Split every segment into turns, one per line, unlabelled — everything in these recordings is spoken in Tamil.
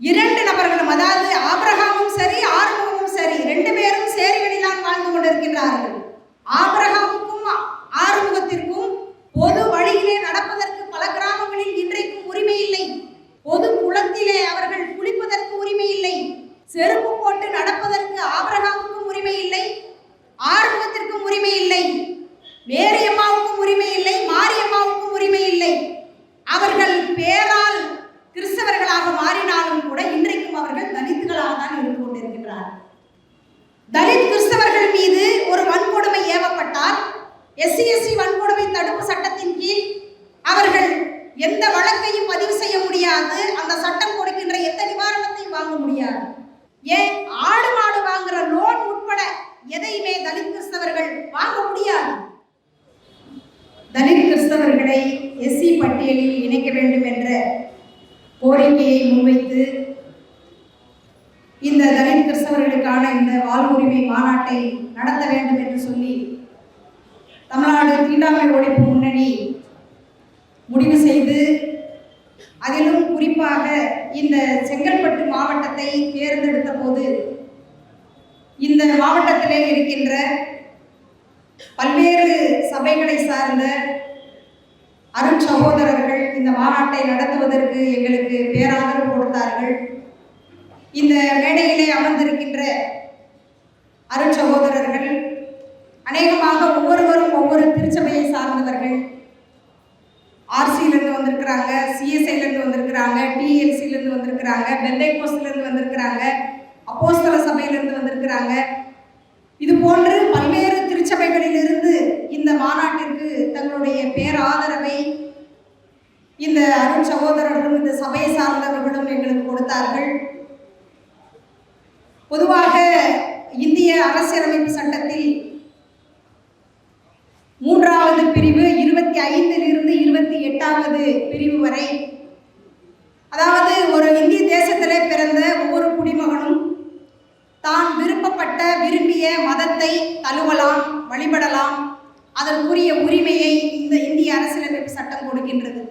இரண்டு நபர்களும் அதாவது ஆபிரகாமும் சரி ஆறுமுகமும் சரி ரெண்டு பேரும் சேரிகளில்தான் வாழ்ந்து கொண்டிருக்கின்றார்கள். ஆபிரகாமுக்கும் எஸ்சி எஸ்சி வன்கொடுமை தடுப்பு சட்டத்தின் கீழ் அவர்கள் எந்த வழக்கையும் பதிவு செய்ய முடியாது. அந்த சட்டம் கொடுக்கின்ற எந்த நிவாரணத்தையும் வாங்க முடியாது. ஏன்? ஆடு மாடு வாங்குற லோன் உட்பட எதையுமே தலித் கிறிஸ்தவர்கள் வாங்க முடியாது. தலித் கிறிஸ்தவர்களை எஸ்சி பட்டியலில் இணைக்க வேண்டும் என்ற கோரிக்கையை முன்வைத்து இந்த தலித் கிறிஸ்தவர்களுக்கான இந்த வாழ்வுரிமை மாநாட்டை நடத்த வேண்டும் என்று சொல்லி தமிழ்நாடு தீண்டாமை ஒழிப்பு முன்னணி முடிவு செய்து அதிலும் குறிப்பாக இந்த செங்கல்பட்டு மாவட்டத்தை தேர்ந்தெடுத்த போது இந்த மாவட்டத்திலே இருக்கின்ற பல்வேறு சபைகளை சார்ந்த அருண் சகோதரர்கள் இந்த மாநாட்டை நடத்துவதற்கு எங்களுக்கு பேராதரவு கொடுத்தார்கள். இந்த மேடையிலே அமர்ந்திருக்கின்ற அருண் சகோதரர்கள் அநேகமாக ஒவ்வொருவரும் ஒவ்வொரு திருச்சபையை சார்ந்தவர்கள். ஆர்சியிலேருந்து வந்திருக்கிறாங்க சிஎஸ்ஐலேருந்து வந்திருக்கிறாங்க டிஎல்சிலேருந்து வந்திருக்கிறாங்க பெந்தை பெந்தைகோஸ்லேருந்து வந்திருக்கிறாங்க அப்போஸ்தல சபையிலிருந்து வந்திருக்கிறாங்க. இது போன்று பல்வேறு திருச்சபைகளிலிருந்து இந்த மாநாட்டிற்கு தங்களுடைய பேராதரவை இந்த அருண் சகோதரர்களும் இந்த சபையை சார்ந்தவர்களும் எங்களுக்கு கொடுத்தார்கள். பொதுவாக இந்திய அரசியலமைப்பு சட்டத்தில் மூன்றாவது பிரிவு இருபத்தி ஐந்திலிருந்து இருபத்தி எட்டாவது பிரிவு வரை. அதாவது ஒரு இந்திய தேசத்தில் பிறந்த ஒவ்வொரு குடிமகனும் தான் விருப்பப்பட்ட விரும்பிய மதத்தை தழுவலாம் வழிபடலாம். அதற்குரிய உரிமையை இந்த இந்திய அரசியலமைப்பு சட்டம் கொடுக்கின்றது.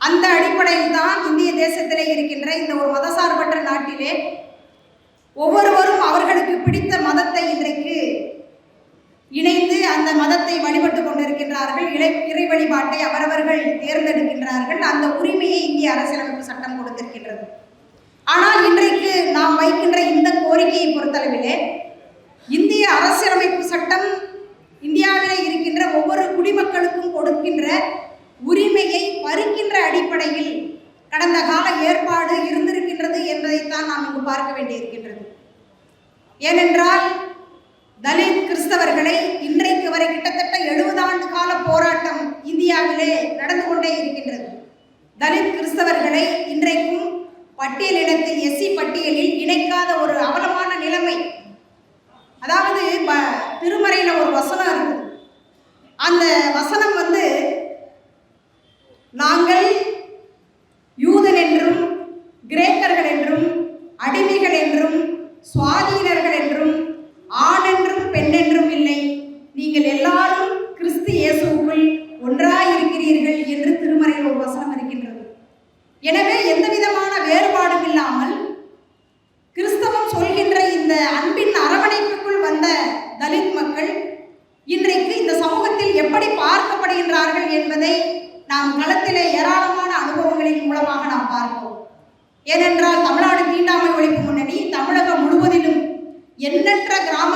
அந்த அடிப்படையில் தான் இந்திய தேசத்திலே இருக்கின்ற இந்த ஒரு மதசார்பற்ற நாட்டிலே ஒவ்வொருவரும் அவர்களுக்கு பிடித்த மதத்தை இன்றைக்கு இணைந்து அந்த மதத்தை வழிபட்டு கொண்டிருக்கின்றார்கள் இறை இறை வழிபாட்டை அவரவர்கள் தேர்ந்தெடுக்கின்றார்கள் அந்த உரிமையை இந்திய அரசியலமைப்பு சட்டம் கொடுத்திருக்கின்றது. ஆனால் இன்றைக்கு நாம் வைக்கின்ற இந்த கோரிக்கையை பொறுத்தளவிலே இந்திய அரசியலமைப்பு சட்டம் இந்தியாவிலே இருக்கின்ற ஒவ்வொரு குடிமக்களுக்கும் கொடுக்கின்ற உரிமையை பறிக்கின்ற அடிப்படையில் கடந்த கால ஏற்பாடு இருந்திருக்கின்றது என்பதைத்தான் நாம் இங்கு பார்க்க வேண்டியிருக்கின்றது. ஏனென்றால் தலித் கிறிஸ்தவர்களை இன்றைக்கு வரை கிட்டத்தட்ட எழுபது ஆண்டு கால போராட்டம் இந்தியாவிலே நடந்து கொண்டே இருக்கின்றது. தலித் கிறிஸ்தவர்களை இன்றைக்கும் பட்டியலிடத்தில் எஸ்சி பட்டியலில் இணைக்காத ஒரு அவலமான நிலைமை. அதாவது ப- திருமறையில ஒரு வசனம் இருக்குது. அந்த வசனம் வந்து நாங்கள் பார்க்கப்படுகின்றார்கள் என்பதை நாம் களத்திலே ஏராளமான அனுபவங்களின் மூலமாக நாம் பார்ப்போம். ஏனென்றால் தமிழ்நாடு தீண்டாமை ஒழிப்பு முன்னணி தமிழகம் முழுவதிலும் எண்ணற்ற கிராம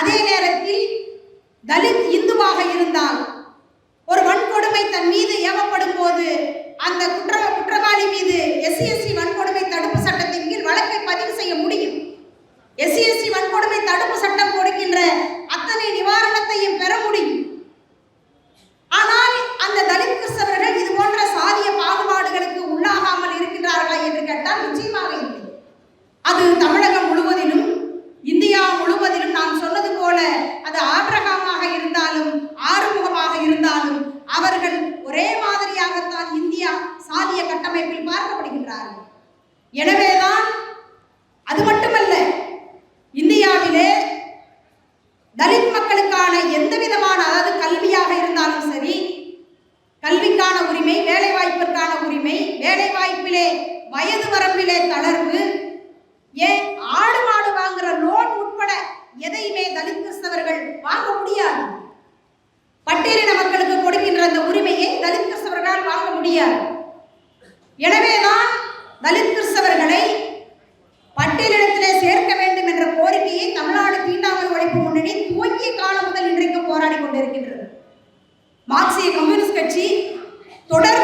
அதே நேரத்தில் தலித் இந்துவாக இருந்தால் ஒரு வன்கொடுமை தன் மீது ஏவப்படும் போது அந்த குற்ற குற்றவாளி மீது எனவேதான் அது மட்டுமல்ல மார்க்சிய கம்யூனிஸ்ட் கட்சி தொடர்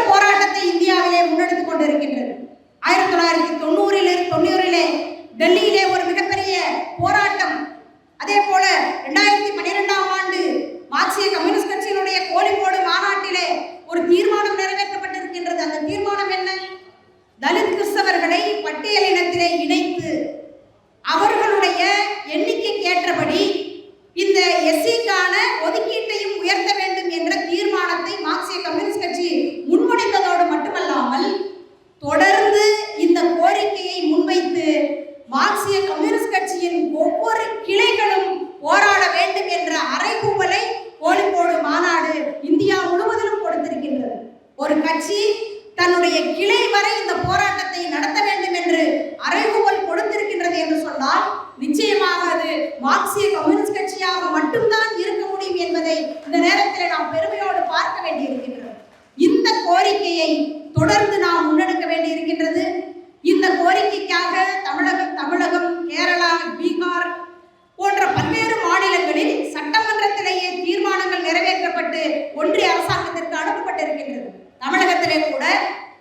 என்பது ஒன்றிய அரசாங்கத்திற்கு அனுப்பப்பட்டிருக்கின்றது. தமிழகத்திலே கூட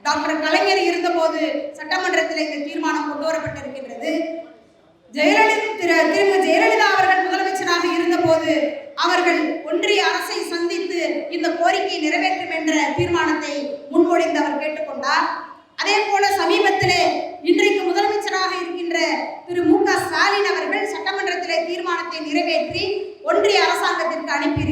டாக்டர் கலைஞர் இருந்தபோது சட்டமன்றத்தில் இந்த தீர்மானம் கொண்டு வரப்பட்டிருக்கின்றது. ஜெயலலிதா திருமதி ஜெயலலிதா அவர்கள் முதலமைச்சராக இருந்தபோது அவர்கள் ஒன்றிய அரசை சந்தித்து இந்த கோரிக்கையை நிறைவேற்றும் என்ற தீர்மானத்தை முன்மொழிந்து அவர் கேட்டுக்கொண்டார். அதே போல சமீபத்திலே இன்றைக்கு முதலமைச்சராக இருக்கின்ற திரு மு க ஸ்டாலின் அவர்கள் சட்டமன்றத்திலே தீர்மானத்தை நிறைவேற்றி ஒன்றிய அரசாங்கத்திற்கு அனுப்பி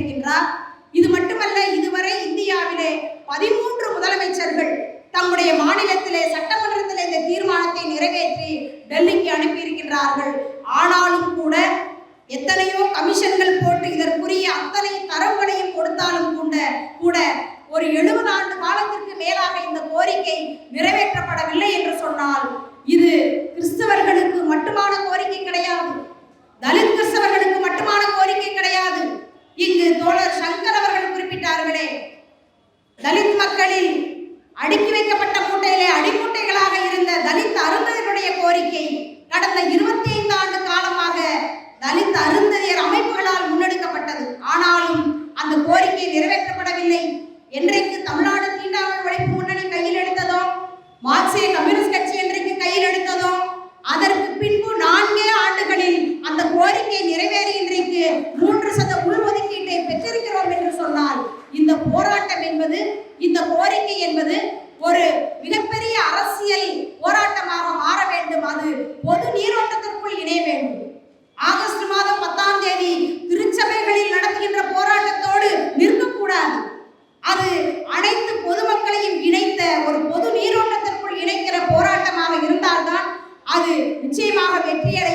என்பது இந்த கோரிக்கை என்பது ஒரு மிகப்பெரிய அரசியல் போராட்டமாக மாற வேண்டும். அது பொது நீரோட்டத்திற்குள் இணைய வேண்டும். ஆகஸ்ட் மாதம் பத்தாம் தேதி திருச்சபைகளில் நடத்துகின்ற போராட்டத்தோடு நிற்கக்கூடாது. அது அனைத்து பொதுமக்களையும் இணைத்த ஒரு பொது நீரோட்டத்திற்குள் இணைக்கிற போராட்டமாக இருந்தால்தான் அது நிச்சயமாக வெற்றியடை